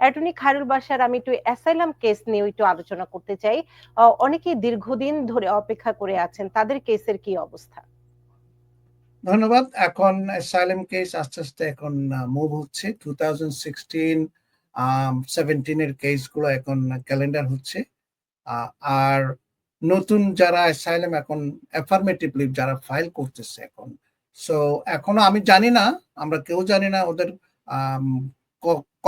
Attorney Khairul বাসার আমি একটু অ্যাসাইলাম কেস নিয়ে একটু আলোচনা করতে চাই। অনেকে দীর্ঘদিন ধরে অপেক্ষা করে আছেন, তাদের কেসের কি অবস্থা? ধন্যবাদ। এখন অ্যাসাইলাম কেস আস্তে আস্তে এখন মুভ হচ্ছে। টু থাউজেন্ড সিক্সটিন সেভেন্টিনের কেসগুলো এখন ক্যালেন্ডার হচ্ছে। আর নতুন যারা অ্যাসাইলাম এখন অ্যাফার্মেটিভলি যারা ফাইল করতেছে এখন। সো এখনও আমি জানি না, আমরা কেউ জানি না ওদের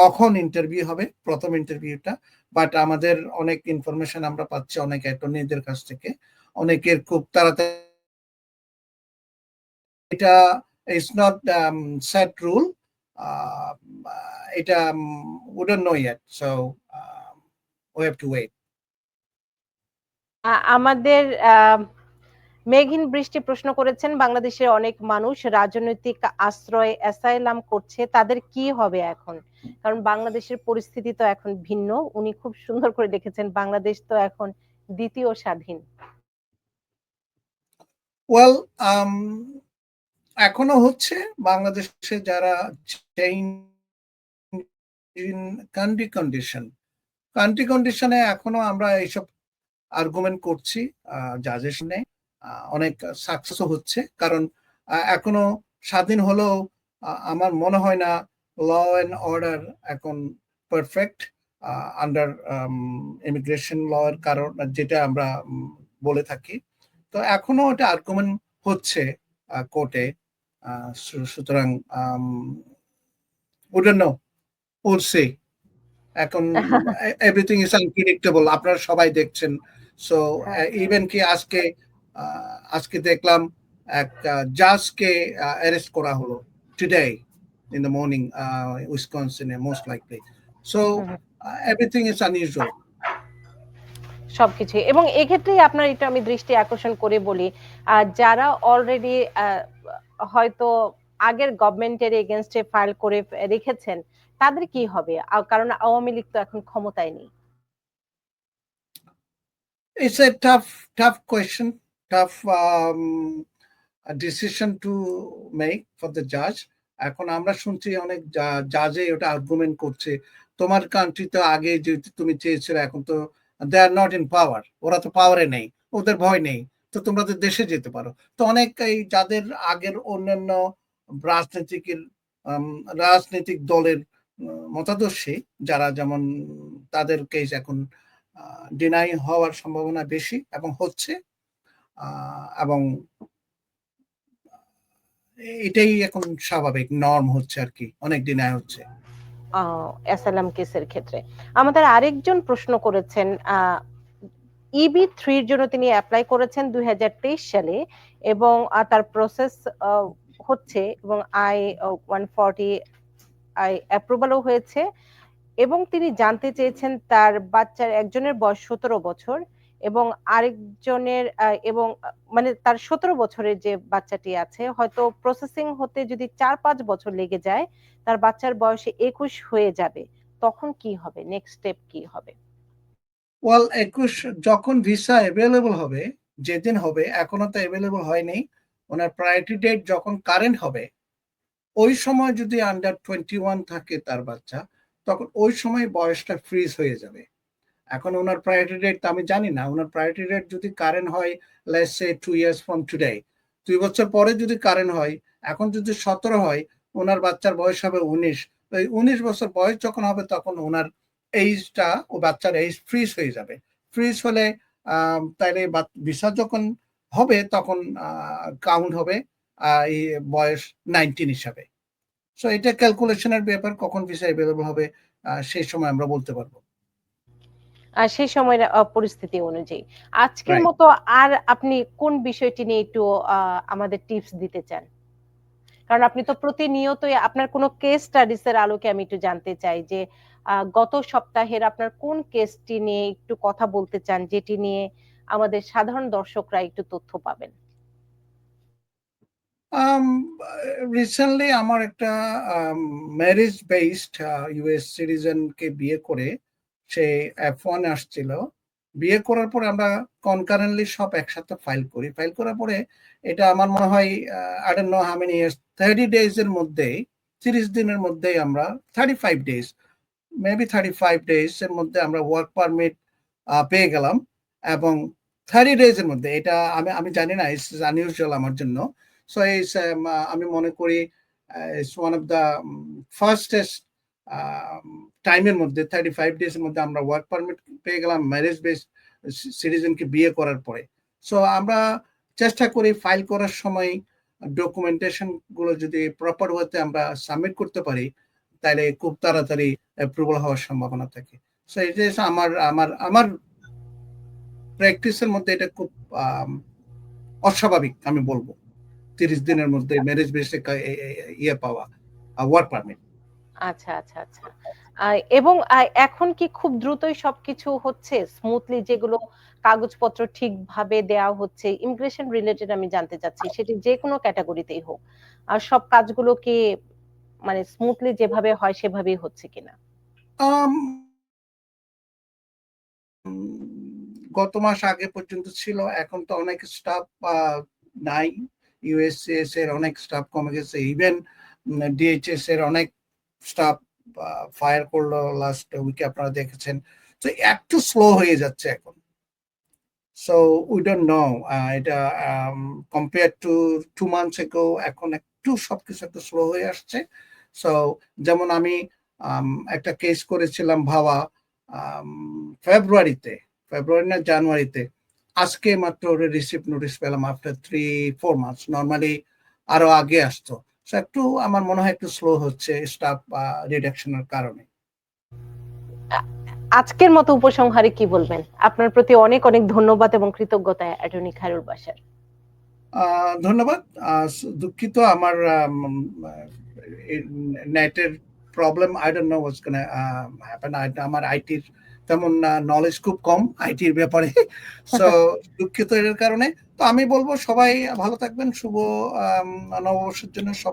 কখন ইন্টারভিউ হবে, প্রথম ইন্টারভিউটা বাট আমাদের অনেক ইনফরমেশন আমরা পাচ্ছি অনেক অ্যাটর্নিদের কাছ থেকে। অনেকের খুব তাড়াতাড়ি এটা ইটস নট সেট রুল এটা we don't know yet so we to wait আমাদের মেঘহীন বৃষ্টি প্রশ্ন করেছেন বাংলাদেশের অনেক মানুষ রাজনৈতিক আশ্রয় অ্যাসাইলাম করছে তাদের কি হবে এখন? কারণ বাংলাদেশের পরিস্থিতি তো এখন ভিন্ন। উনি খুব সুন্দর করে লিখেছেন বাংলাদেশ তো এখন দ্বিতীয় স্বাধীন। ওয়েল um, এখনও হচ্ছে বাংলাদেশে যারা কান্ট্রি কন্ডিশন কান্ট্রি কন্ডিশনে এখনও আমরা এইসব আর্গুমেন্ট করছি জাজের সামনে অনেক সাকসেসও হচ্ছে। কারণ এখনও স্বাধীন হলেও আমার মনে হয় না ল অ্যান্ড অর্ডার এখন পারফেক্ট আন্ডার ইমিগ্রেশন ল এর কারণ যেটা আমরা বলে থাকি। তো এখনও এটা আর্গুমেন্ট হচ্ছে কোর্টে সুতরাং উডেন উলসে এখন এভরিথিং ইজ আনপ্রেডিক্টেবল আপনারা সবাই দেখছেন। সো ইভেন কি আজকে আজকে দেখলাম এক জাজকে অ্যারেস্ট করা হলো today in the morning উইসকনসিনে most likely so everything is unusual সবকিছু এবং এক্ষেত্রেই আপনার এটা আমি দৃষ্টি আকর্ষণ করে বলি যারা অলরেডি হয়তো আগের গভর্নমেন্টের এগেনস্টে ফাইল করে রেখেছেন তাদের কি হবে? কারণ আওয়ামী লীগ তো এখন ক্ষমতায় নেই। It's a tough, tough question, tough um, decision to make for the judge. এখন আমরা শুনছি অনেক জাজে ওটা আর্গুমেন্ট করছে। তোমার কান্ট্রি তো আগে যে তুমি চেয়েছিলে এখন তো দে আর নট ইন পাওয়ার ওরা তো পাওয়ারে নেই ওদের ভয় নেই। তো তোমরা তো দেশে যেতে পারো। তো অনেক এই যাদের আগের অন্যান্য রাজনৈতিক রাজনৈতিক দলের মতাদর্শী যারা যেমন তাদের কেস এখন ডিনাই হওয়ার সম্ভাবনা বেশি এবং হচ্ছে এবং এটাই এখন স্বাভাবিক নর্ম হচ্ছে আর কি, অনেক ডিনাই হচ্ছে। অ্যাসালাম কেসের ক্ষেত্রে। আমাদের আরেকজন প্রশ্ন করেছেন ইবি থ্রির জন্য তিনি অ্যাপ্লাই করেছেন দুই হাজার তেইশ সালে এবং তার প্রসেস হচ্ছে এবং আই ওয়ান ফর্টি আই অ্যাপ্রুভালও হয়েছে এবং তিনি জানতে চেয়েছেন তার বাচ্চার, একজনের বয়স সতেরো বছর। এবং আরেকজনের এবং মানে তার সতেরো বছরের যে বাচ্চাটি আছে, হয়তো প্রসেসিং হতে যদি চার পাঁচ বছর লেগে যায়, তার বাচ্চার বয়সে একুশ হয়ে যাবে, তখন কি হবে? নেক্সট স্টেপ কি হবে? ওয়েল একুশ যখন ভিসা অ্যাভেলেবল হবে, যেদিন হবে, এখনও তো অ্যাভেলেবল হয়নি, ওনার প্রায়োরিটি ডেট যখন কারেন্ট হবে, ওই সময় যদি আন্ডার টোয়েন্টি ওয়ান থাকে তার বাচ্চা, তখন ওই সময় বয়সটা ফ্রিজ হয়ে যাবে। এখন ওনার প্রায়োরিটি রেট তো আমি জানি না। ওনার প্রায়োরিটি রেট যদি কারেন্ট হয় less say two years from today দুই বছর পরে যদি কারেন্ট হয়, এখন যদি সতেরো হয়, ওনার বাচ্চার বয়স হবে উনিশ। এই উনিশ বছর বয়স যখন হবে তখন ওনার এইজটা ও বাচ্চার এইজ ফ্রিজ হয়ে যাবে। ফ্রিজ হলে তাইলে ভিসা যখন হবে তখন কাউন্ট হবে এই বয়স নাইনটিন হিসাবে। সো এটা ক্যালকুলেশনের ব্যাপার, কখন ভিসা অ্যাভেলেবল হবে সেই সময় আমরা বলতে পারব। সেই সময়ের পরিস্থিতি অনুযায়ী। আজকের মতো আর আপনি কোন বিষয়টি নিয়ে একটু আমাদের টিপস দিতে চান? কারণ আপনি তো প্রতিনিয়তই আপনার কোনো কেস স্টাডিজ এর আলোকে আমি একটু জানতে চাই যে গত সপ্তাহের আপনার কোন কেসটি নিয়ে একটু কথা বলতে চান যেটি নিয়ে আমাদের সাধারণ দর্শকরা একটু তথ্য পাবেন? রিসেন্টলি um, আমার একটা ম্যারেজ বেসড ইউএস সিটিজেনকে বিয়ে করে সে এফ ওয়ান আসছিল। বিয়ে করার পরে আমরা কনকারেন্টলি সব একসাথে ফাইল করি। ফাইল করার পরে এটা আমার মনে হয় I don't know how many years thirty days এর মধ্যেই, তিরিশ দিনের মধ্যেই আমরা thirty five days maybe thirty five days এর মধ্যে আমরা ওয়ার্ক পারমিট পেয়ে গেলাম। এবং থার্টি ডেজ এর মধ্যে, এটা আমি আমি জানি না ইটস আনইউজুয়াল আমার জন্য। সো আমি মনে করি it's one of the fastest টাইমের মধ্যে থার্টি ফাইভ ডেজ এর মধ্যে আমরা ওয়ার্ক পারমিট পেয়ে গেলাম ম্যারেজ বেস সিটিজেনকে বিয়ে করার পরে। সো আমরা চেষ্টা করি ফাইল করার সময় ডকুমেন্টেশনগুলো যদি প্রপার ওয়েতে আমরা সাবমিট করতে পারি তাহলে খুব তাড়াতাড়ি অ্যাপ্রুভাল হওয়ার সম্ভাবনা থাকে। সো এটা আমার আমার আমার প্র্যাকটিসের মধ্যে এটা খুব অস্বাভাবিক আমি বলব। তিরিশ দিনের মধ্যে ম্যারেজ বেসে ইয়ে পাওয়া ওয়ার্ক পারমিট আচ্ছা আচ্ছা আচ্ছা। আহ, এবং এখন কি খুব দ্রুতই সবকিছু হচ্ছে? স্মুথলি যেগুলো কাগজপত্র ঠিকভাবে দেওয়া হচ্ছে ইমিগ্রেশন রিলেটেড আমি জানতে চাচ্ছি সেটি যে কোনো ক্যাটাগরিতেই হোক। আর সব কাজগুলো কি মানে স্মুথলি যেভাবে হয় সেভাবেই হচ্ছে কিনা? আম, গত মাস আগে পর্যন্ত ছিল এখন তো অনেক স্টাফ নাই। ইউএসএস এর অনেক স্টাফ কমে গেছে ইভেন ডিএইচএস এর অনেক স্টাফ ফায়ার করল লাস্ট উইকে আপনারা দেখেছেন। তো একটু স্লো হয়ে যাচ্ছে এখন। সো উই ডোন্ট নো এটা compare to two months ago এখন একটু সবকিছু একটু স্লো হয়ে আসছে। সো যেমন আমি একটা কেস করেছিলাম ভাবা ফেব্রুয়ারিতে ফেব্রুয়ারি না জানুয়ারিতে আজকে মাত্র রিসিপ্ট নোটিশ পেলাম after three four months normally আরও আগে আসতো। একটু আমার মনে হয় একটু স্লো হচ্ছে স্টাফ রিডাকশনের কারণে। আজকের মতো উপসংহারে কি বলবেন? আপনার প্রতি অনেক অনেক ধন্যবাদ এবং কৃতজ্ঞতা অ্যাটর্নি খায়রুল বাসার ধন্যবাদ। দুঃখিত আমার নেটের problem I don't know what's gonna happen আমার আইটির তেমন নলেজ খুব কম আইটির ব্যাপারে। সো দুঃখিত এর কারণে। তো আমি বলব সবাই ভালো থাকবেন শুভ নববর্ষের জন্য